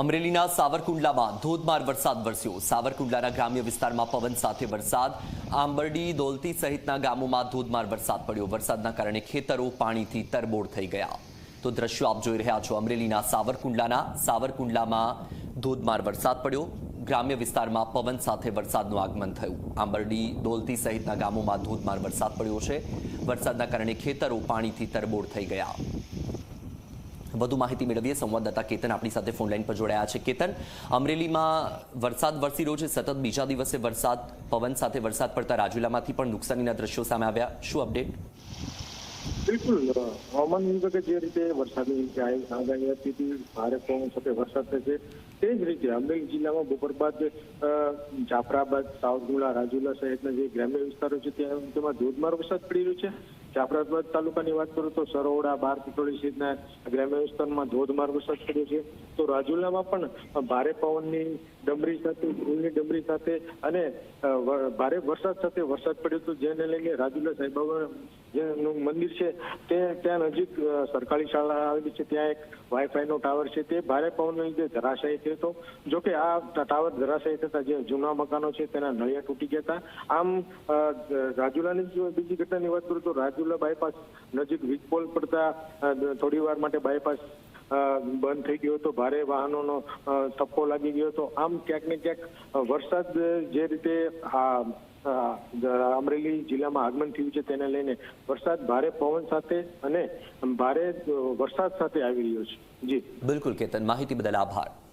અમરેલીના સાવરકુંડલામાં ધોધમાર વરસાદ વરસ્યો. સાવરકુંડલાના ગ્રામ્ય વિસ્તારમાં પવન સાથે વરસાદ. આંબરડી, દોલતી સહિતના ગામોમાં ધોધમાર વરસાદ પડ્યો. વરસાદના કારણે ખેતરો પાણીથી તરબોળ થઈ ગયા. તો દ્રશ્યો આપ જોઈ રહ્યા છો અમરેલીના સાવરકુંડલાના. સાવરકુંડલામાં ધોધમાર વરસાદ પડ્યો. ગ્રામ્ય વિસ્તારમાં પવન સાથે વરસાદનું આગમન થયું. આંબરડી, દોલતી સહિતના ગામોમાં ધોધમાર વરસાદ પડ્યો છે. વરસાદના કારણે ખેતરો પાણીથી તરબોળ થઈ ગયા. વધુ માહિતી મેળવીએ. સંવાદદાતા કેતન આપણી સાથે ફોનલાઈન પર જોડાયા છે. કેતન, અમરેલીમાં વરસાદ વરસી રહ્યો છે. સતત બીજા દિવસે વરસાદ, પવન સાથે વરસાદ પડતા રાજુલામાંથી પણ નુકસાનીના દ્રશ્યો સામે આવ્યા. શું અપડેટ બિલકુલ. હવામાન વિભાગે જે રીતે વરસાદની આગાહી હતી, ભારે પવન સાથે વરસાદ થશે. તે જ રીતે અમરેલી જિલ્લામાં બપોર બાદ જાફરાબાદ, સાવરકુંડલા, રાજુલા સહિતના જે ગ્રામ્ય વિસ્તારો છે, ત્યાં તેમાં ધોધમાર વરસાદ પડી રહ્યો છે. જાફરાબાદ તાલુકાની વાત કરું તો સરોવડા, બાર પીટોળી સહિતના ગ્રામ્ય વિસ્તારમાં ધોધમાર વરસાદ પડ્યો છે. તો રાજુલામાં પણ ભારે પવનની ડમરી સાથે, ધૂળની ડમરી સાથે અને ભારે વરસાદ સાથે વરસાદ પડ્યો હતો. જેને લઈને રાજુલા સાંઈબાબા જેનું મંદિર છે, તે ત્યાં નજીક સરકારી શાળા આવેલી છે. ત્યાં એક વાઈફાઈ નો ટાવર છે. તે ભારે પવનને લીધે ધરાશાયી થયો હતો જોકે આ ટ- ટાવર ધરાશાયી થતા જે જૂના મકાનો છે તેના નળિયા તૂટી ગયા આમ રાજુલાની બીજી ઘટનાની વાત કરું તો રાજુલા બાયપાસ નજીક વીજ પોલ પડતા થોડી માટે બાયપાસ બંધ થઈ ગયો હતો. ભારે વાહનોનો થપ્પો લાગી ગયો હતો. આમ ક્યાંક ને ક્યાંક વરસાદ જે રીતે આ અમરેલી જિલ્લામાં આગમન થયું છે તેને લઈને વરસાદ ભારે પવન સાથે અને ભારે વરસાદ સાથે આવી રહ્યો છે. જી. બિલકુલ, કેતન. માહિતી બદલ આભાર.